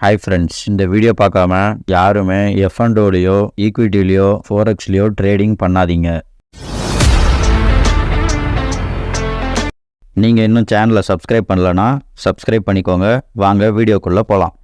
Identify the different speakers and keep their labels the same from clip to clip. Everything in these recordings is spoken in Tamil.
Speaker 1: ஹாய் ஃப்ரெண்ட்ஸ் இந்த வீடியோ பார்க்காம யாருமே எஃப்என்டோலையோ ஈக்விட்டிலையோ ஃபோரெக்ஸ்லையோ ட்ரேடிங் பண்ணாதீங்க. நீங்கள் இன்னும் சேனலை சப்ஸ்கிரைப் பண்ணலனா சப்ஸ்கிரைப் பண்ணிக்கோங்க. வாங்க வீடியோக்குள்ளே போகலாம்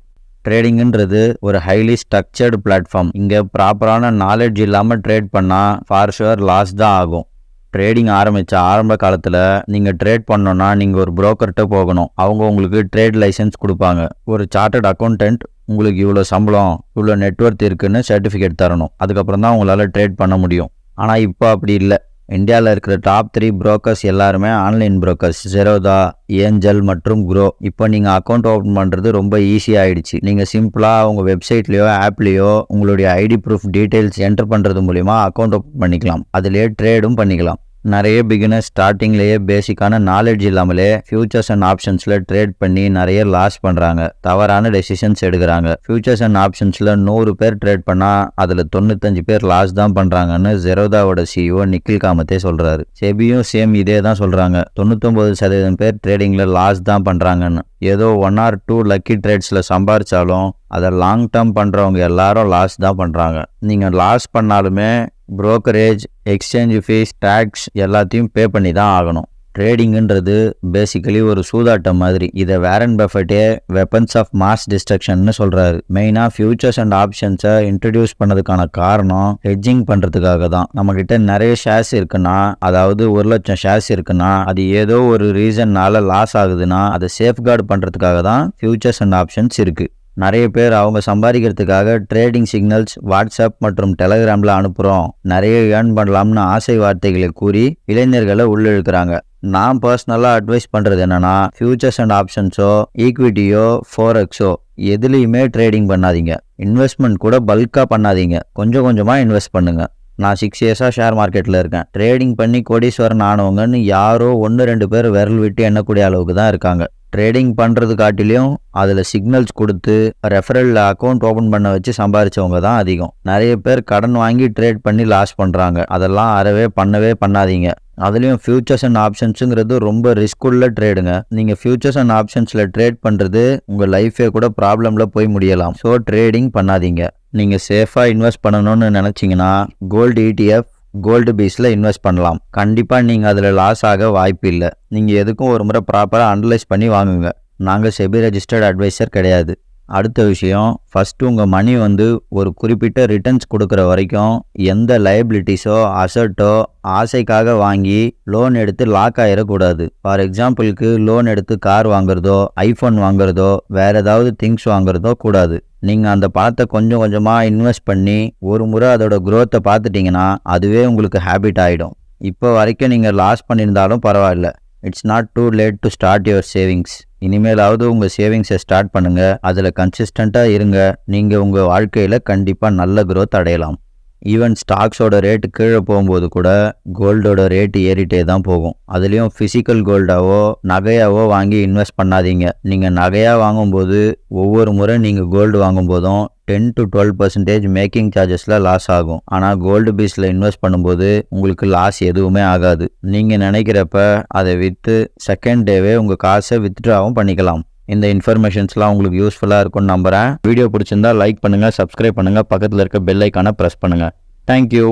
Speaker 1: ட்ரேடிங்குன்றது ஒரு ஹைலி ஸ்ட்ரக்சர்டு பிளாட்ஃபார்ம் இங்கே ப்ராப்பரான நாலேஜ் இல்லாமல் ட்ரேட் பண்ணால் ஃபார் ஷுவர் லாஸ் தான் ஆகும். ட்ரேடிங் ஆரம்பித்த ஆரம்ப காலத்தில் நீங்கள் ட்ரேட் பண்ணோன்னா நீங்கள் ஒரு புரோக்கர்கிட்ட போகணும். அவங்க உங்களுக்கு ட்ரேட் லைசன்ஸ் கொடுப்பாங்க. ஒரு சார்ட்டர்ட் அக்கௌண்டன்ட் உங்களுக்கு இவ்வளோ சம்பளம் இவ்வளோ நெட்ஒர்க் இருக்குன்னு சர்டிஃபிகேட் தரணும். அதுக்கப்புறம் தான் உங்களால் ட்ரேட் பண்ண முடியும். ஆனால் இப்போ அப்படி இல்லை. இந்தியாவில் இருக்கிற டாப் த்ரீ புரோக்கர்ஸ் எல்லாருமே ஆன்லைன் புரோக்கர்ஸ் ஜெரோதா ஏஞ்சல் மற்றும் குரோ இப்போ நீங்கள் அக்கௌண்ட் ஓப்பன் பண்ணுறது ரொம்ப ஈஸியாக ஆயிடுச்சு. நீங்கள் சிம்பிளாக உங்கள் வெப்சைட்லேயோ ஆப்லேயோ உங்களுடைய ஐடி ப்ரூஃப் டீட்டெயில்ஸ் என்டர் பண்ணுறது மூலிமா அக்கௌண்ட் ஓப்பன் பண்ணிக்கலாம். அதிலே ட்ரேடும் பண்ணிக்கலாம். நிறைய பிகினர் ஸ்டார்டிங்லேயே பேசிக்கான நாலேஜ் இல்லாமலே ஃபியூச்சர்ஸ் அண்ட் ஆப்ஷன்ஸில் ட்ரேட் பண்ணி நிறைய லாஸ் பண்ணுறாங்க தவறான டெசிஷன்ஸ் எடுக்கிறாங்க. ஃபியூச்சர்ஸ் அண்ட் ஆப்ஷன்ஸில் நூறு பேர் ட்ரேட் பண்ணால் அதில் தொண்ணூத்தஞ்சு பேர் லாஸ் தான் பண்ணுறாங்கன்னு ஜெரோதாவோட சிஇஓ நிக்கில் காமத்தே சொல்கிறாரு செபியும் சேம் இதே தான் சொல்கிறாங்க தொண்ணூத்தொம்பது சதவீதம் பேர் ட்ரேடிங்கில் லாஸ் தான் பண்ணுறாங்கன்னு ஏதோ ஒன் ஆர் டூ லக்கி ட்ரேட்ஸில் சம்பாரிச்சாலும் அதை லாங் டேர்ம் பண்ணுறவங்க எல்லாரும் லாஸ் தான் பண்ணுறாங்க நீங்கள் லாஸ் பண்ணாலுமே ப்ரோக்கரேஜ் எக்ஸ்சேஞ்ச் ஃபீஸ் டேக்ஸ் எல்லாத்தையும் பே பண்ணி தான் ஆகணும். ட்ரேடிங்குன்றது பேசிக்கலி ஒரு சூதாட்டம் மாதிரி. இதை Warren Buffett weapons of mass டிஸ்ட்ரக்ஷன்னு சொல்கிறாரு மெயினாக ஃபியூச்சர்ஸ் அண்ட் ஆப்ஷன்ஸை இன்ட்ரடியூஸ் பண்ணதுக்கான காரணம் ஹெட்ஜிங் பண்ணுறதுக்காக தான். நம்மக்கிட்ட நிறைய ஷேர்ஸ் இருக்குன்னா அதாவது ஒரு லட்சம் ஷேர்ஸ் இருக்குன்னா அது ஏதோ ஒரு ரீசன்னால லாஸ் ஆகுதுன்னா அதை சேஃப்கார்டு பண்ணுறதுக்காக தான் ஃபியூச்சர்ஸ் அண்ட் ஆப்ஷன்ஸ் இருக்குது நிறைய பேர் அவங்க சம்பாதிக்கிறதுக்காக ட்ரேடிங் சிக்னல்ஸ் வாட்ஸ்அப் மற்றும் டெலகிராமில் அனுப்புகிறோம் நிறைய ஏர்ன் பண்ணலாம்னு ஆசை வார்த்தைகளை கூறி இளைஞர்களை உள்ளிழுக்கிறாங்க. நான் பர்சனலாக அட்வைஸ் பண்ணுறது என்னென்னா ஃபியூச்சர்ஸ் அண்ட் ஆப்ஷன்ஸோ ஈக்விட்டியோ ஃபோரெக்ஸோ எதுலேயுமே ட்ரேடிங் பண்ணாதீங்க. இன்வெஸ்ட்மெண்ட் கூட பல்காக பண்ணாதீங்க. கொஞ்சம் கொஞ்சமாக இன்வெஸ்ட் பண்ணுங்கள் நான் சிக்ஸ் இயர்ஸாக ஷேர் மார்க்கெட்டில் இருக்கேன். ட்ரேடிங் பண்ணி கோடீஸ்வரன் ஆனவங்கன்னு யாரோ ஒன்று ரெண்டு பேர் விரல் விட்டு எண்ணக்கூடிய அளவுக்கு தான் இருக்காங்க. ட்ரேடிங் பண்ணுறது காட்டிலையும் அதில் சிக்னல்ஸ் கொடுத்து ரெஃபரலில் அக்கௌண்ட் ஓப்பன் பண்ண வச்சு சம்பாரிச்சவங்க தான் அதிகம். நிறைய பேர் கடன் வாங்கி ட்ரேட் பண்ணி லாஸ் பண்ணுறாங்க அதெல்லாம் அறவே பண்ணவே பண்ணாதீங்க. அதுலேயும் ஃபியூச்சர்ஸ் அண்ட் ஆப்ஷன்ஸுங்கிறது ரொம்ப ரிஸ்க் உள்ள ட்ரேடுங்க நீங்கள் ஃபியூச்சர்ஸ் அண்ட் ஆப்ஷன்ஸில் ட்ரேட் பண்ணுறது உங்கள் லைஃபே கூட ப்ராப்ளமில் போய் முடியலாம். ஸோ ட்ரேடிங் பண்ணாதீங்க. நீங்கள் சேஃபாக இன்வெஸ்ட் பண்ணணும்னு நினச்சிங்கன்னா கோல்டு இடிஎஃப் கோல்டு பீஸில் இன்வெஸ்ட் பண்ணலாம். கண்டிப்பாக நீங்கள் அதில் லாஸ் ஆக வாய்ப்பு இல்லை. நீங்கள் எதுக்கும் ஒரு முறை ப்ராப்பராக அனலைஸ் பண்ணி வாங்குங்க. நாங்கள் செபி ரெஜிஸ்டர்ட் அட்வைசர் கிடையாது. அடுத்த விஷயம் ஃபஸ்ட்டு உங்கள் மணி வந்து ஒரு குறிப்பிட்ட ரிட்டர்ன்ஸ் கொடுக்குற வரைக்கும் எந்த லைபிலிட்டிஸோ அசட்டோ ஆசைக்காக வாங்கி லோன் எடுத்து லாக் ஆகிடக்கூடாது ஃபார் எக்ஸாம்பிளுக்கு லோன் எடுத்து கார் வாங்குறதோ ஐஃபோன் வாங்குறதோ வேறு ஏதாவது திங்ஸ் வாங்குறதோ கூடாது. நீங்கள் அந்த பணத்தை கொஞ்சம் கொஞ்சமாக இன்வெஸ்ட் பண்ணி ஒரு முறை அதோட க்ரோத்தை பார்த்துட்டிங்கன்னா அதுவே உங்களுக்கு ஹேபிட் ஆகிடும் இப்போ வரைக்கும் நீங்கள் லாஸ் பண்ணியிருந்தாலும் பரவாயில்ல. It's not too late to start your savings இனிமேலாவது உங்கள் சேவிங்ஸை ஸ்டார்ட் பண்ணுங்கள் அதில் கன்சிஸ்டண்ட்டாக இருங்க. நீங்கள் உங்கள் வாழ்க்கையில் கண்டிப்பாக நல்ல குரோத் அடையலாம். ஈவன் ஸ்டாக்ஸோட ரேட்டு கீழே போகும்போது கூட கோல்டோட ரேட்டு ஏறிட்டே தான் போகும். அதுலேயும் ஃபிசிக்கல் கோல்டாவோ நகையாவோ வாங்கி இன்வெஸ்ட் பண்ணாதீங்க. நீங்கள் நகையாக வாங்கும்போது ஒவ்வொரு முறை நீங்கள் gold வாங்கும்போதும் ten to twelve percentage making சார்ஜஸில் loss ஆகும். ஆனால் கோல்டு பீஸில் இன்வெஸ்ட் பண்ணும்போது உங்களுக்கு லாஸ் எதுவுமே ஆகாது. நீங்கள் நினைக்கிறப்ப அதை விற்று செகண்ட் டேவே உங்கள் காசை வித்ட்ராவும் பண்ணிக்கலாம். இந்த இன்ஃபர்மேஷன்ஸ்லாம் உங்களுக்கு யூஸ்ஃபுல்லாக இருக்கும்னு நம்புகிறேன் வீடியோ பிடிச்சிருந்தா லைக் பண்ணுங்கள் சப்ஸ்கிரைப் பண்ணுங்கள் பக்கத்தில் இருக்க பெல் ஐக்கானை ப்ரெஸ் பண்ணுங்கள் தேங்க்யூ